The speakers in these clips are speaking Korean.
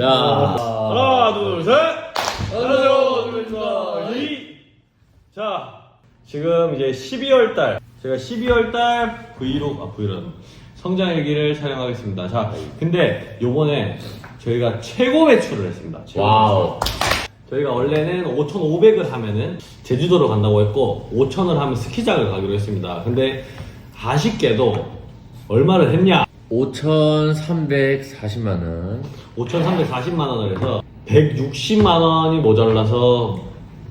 야. 하나, 둘, 셋! 안녕하세요, 드림입니다. 이. 자, 지금 이제 12월 달, 제가 12월 달 브이로그, 아, 브이로그, 성장 일기를 촬영하겠습니다. 자, 근데 요번에 저희가 최고 매출을 했습니다. 최고 와우. 저희가 원래는 5,500을 하면은 제주도로 간다고 했고 5,000을 하면 스키장을 가기로 했습니다. 근데 아쉽게도 얼마를 했냐? 5,340만 원. 5,340만 원을 해서 160만 원이 모자라서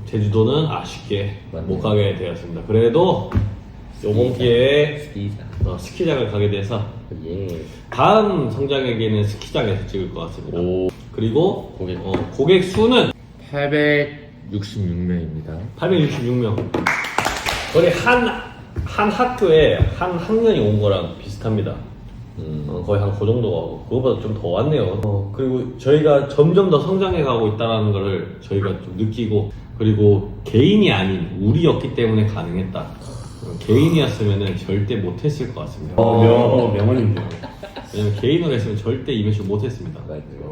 제주도는 아쉽게 맞네. 못 가게 되었습니다. 그래도 요번 기회에 스키장. 어, 스키장을 가게 돼서 예. 다음 성장에게는 스키장에서 찍을 것 같습니다. 오. 그리고 고객. 어, 고객 수는 866명입니다. 866명. 거의 한, 한 학교에 한 학년이 온 거랑 비슷합니다. 음. 어, 거의 한 그 정도가 오고, 그거보다 좀 더 왔네요. 어, 그리고 저희가 점점 더 성장해 가고 있다는 것을 저희가 좀 느끼고, 그리고 개인이 아닌 우리였기 때문에 가능했다. 어, 개인이었으면 절대 못했을 것 같습니다. 어, 명, 어, 명언인데요. 왜냐면 개인으로 했으면 절대 이 매출 못했습니다.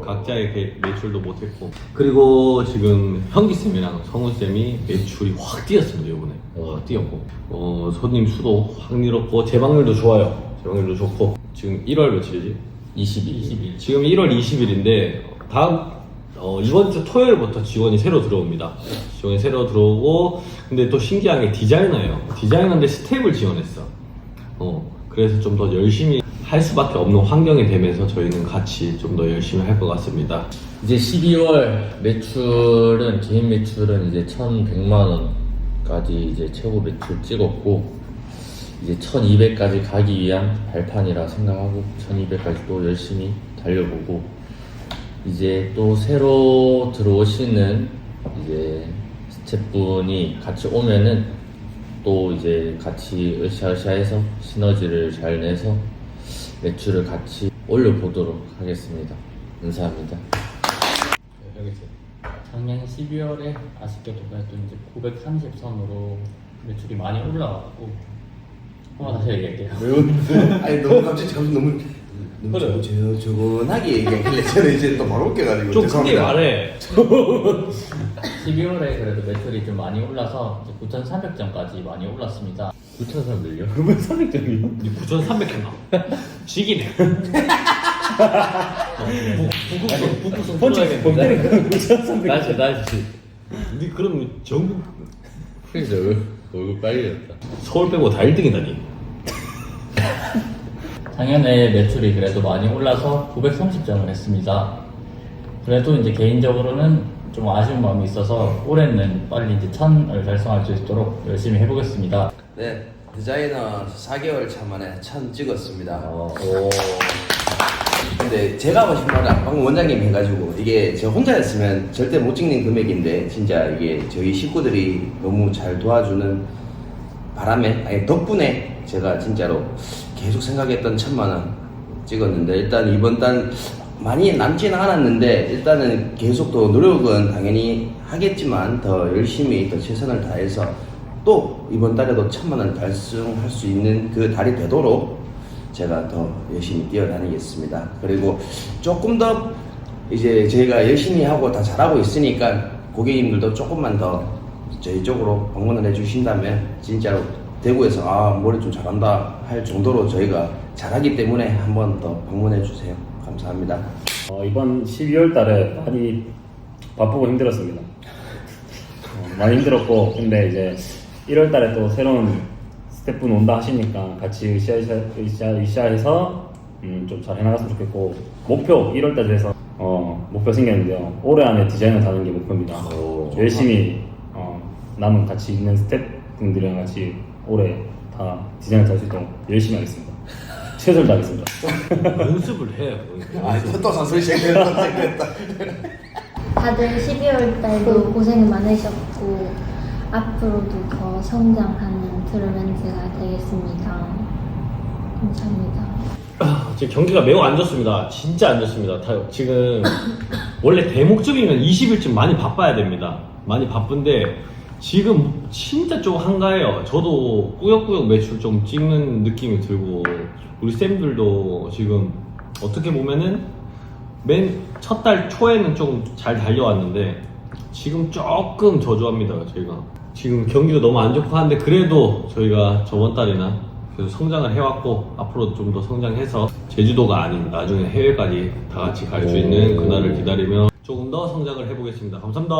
각자의 개- 매출도 못했고. 그리고 지금 현기 쌤이랑 성훈 쌤이 매출이 확 뛰었습니다, 이번에. 확 뛰었고. 어, 손님 수도 확 늘었고, 재방률도 좋아요. 재방률도 좋고. 지금 1월 며칠이지? 22. 지금 1월 20일인데, 다음, 어, 이번 주 토요일부터 지원이 새로 들어옵니다. 지원이 새로 들어오고, 근데 또 신기한 게 디자이너예요. 디자이너인데 스텝을 지원했어. 어, 그래서 좀 더 열심히 할 수밖에 없는 환경이 되면서 저희는 같이 좀 더 열심히 할 것 같습니다. 이제 12월 매출은 개인 매출은 이제 1,100만 원까지 이제 최고 매출 찍었고 이제 1,200까지 가기 위한 발판이라 생각하고 1,200까지 또 열심히 달려보고 이제 또 새로 들어오시는 이제 스태프분이 같이 오면은 또 이제 같이 으쌰으쌰해서 시너지를 잘 내서 매출을 같이 올려보도록 하겠습니다. 감사합니다. 작년 12월에 아쉽게도 그래도 이제 930선으로 매출이 많이 올라왔고 한번 다시 얘기할게요. 아니 너무 갑자기 잠시 너무 너무 그래. 저, 저근하게 얘기하길래 저는 이제 또 바로 웃겨가지고 좀 크게 죄송합니다. 말해. 12월에 그래도 매출이 좀 많이 올라서 9,300점까지 많이 올랐습니다. 9,300요? 그러면 300점이요? 9,300 했나? 지기네. 북구성 번째, 번째는 그럼 9,300. 나이스 나이스 니 그럼 전국 그래서 얼굴, 빨개졌다 서울 빼고 다 1등이다니. 작년에 매출이 그래도 많이 올라서 930점을 했습니다. 그래도 이제 개인적으로는 좀 아쉬운 마음이 있어서 올해는 빨리 이제 1000을 달성할 수 있도록 열심히 해보겠습니다. 네 디자이너 4개월 차 만에 천 찍었습니다. 어. 근데 제가 하고 싶은 말은 방금 원장님이 해가지고 이게 저 혼자였으면 절대 못 찍는 금액인데 진짜 이게 저희 식구들이 너무 잘 도와주는 바람에 아니 덕분에 제가 진짜로 계속 생각했던 천만 원 찍었는데 일단 이번 달 많이 남지는 않았는데 일단은 계속 더 노력은 당연히 하겠지만 더 열심히 더 최선을 다해서 또 이번 달에도 천만 원 달성할 수 있는 그 달이 되도록 제가 더 열심히 뛰어다니겠습니다. 그리고 조금 더 이제 저희가 열심히 하고 다 잘하고 있으니까 고객님들도 조금만 더 저희 쪽으로 방문을 해주신다면 진짜로 대구에서 아 머리 좀 잘한다 할 정도로 저희가 잘하기 때문에 한 번 더 방문해 주세요. 감사합니다. 어, 이번 12월 달에 많이 바쁘고 힘들었습니다. 어, 많이 힘들었고, 근데 이제 1월 달에 또 새로운 스태프분 온다 하시니까 같이 으쌰 으쌰, 으쌰, 으쌰해서 음, 좀 잘 해나갔으면 좋겠고, 목표 1월 달에 해서 어, 목표 생겼는데요. 올해 안에 디자이너 다는 게 목표입니다. 오. 열심히 어, 남은 같이 있는 스태프분들이랑 같이 올해 다 디자이너 달수 있도록 열심히 하겠습니다. 최선을 다하겠습니다. 연습을 해. 아또 산소리 시작됐다. 시작됐다. 다들 12월 달도 고생 많으셨고 앞으로도 더 성장하는 트루멘즈가 되겠습니다. 감사합니다. 지금 경기가 매우 안 좋습니다. 진짜 안 좋습니다. 다- 지금 원래 대목적이면 20일쯤 많이 바빠야 됩니다. 많이 바쁜데 지금 진짜 좀 한가해요. 저도 꾸역꾸역 매출 좀 찍는 느낌이 들고 우리 쌤들도 지금 어떻게 보면은 맨 첫 달 초에는 좀 잘 달려왔는데 지금 조금 저조합니다 저희가 지금 경기도 너무 안 좋고 한데 그래도 저희가 저번 달이나 계속 성장을 해왔고 앞으로 좀 더 성장해서 제주도가 아닌 나중에 해외까지 다 같이 갈 수 있는 그날을 기다리며 조금 더 성장을 해보겠습니다. 감사합니다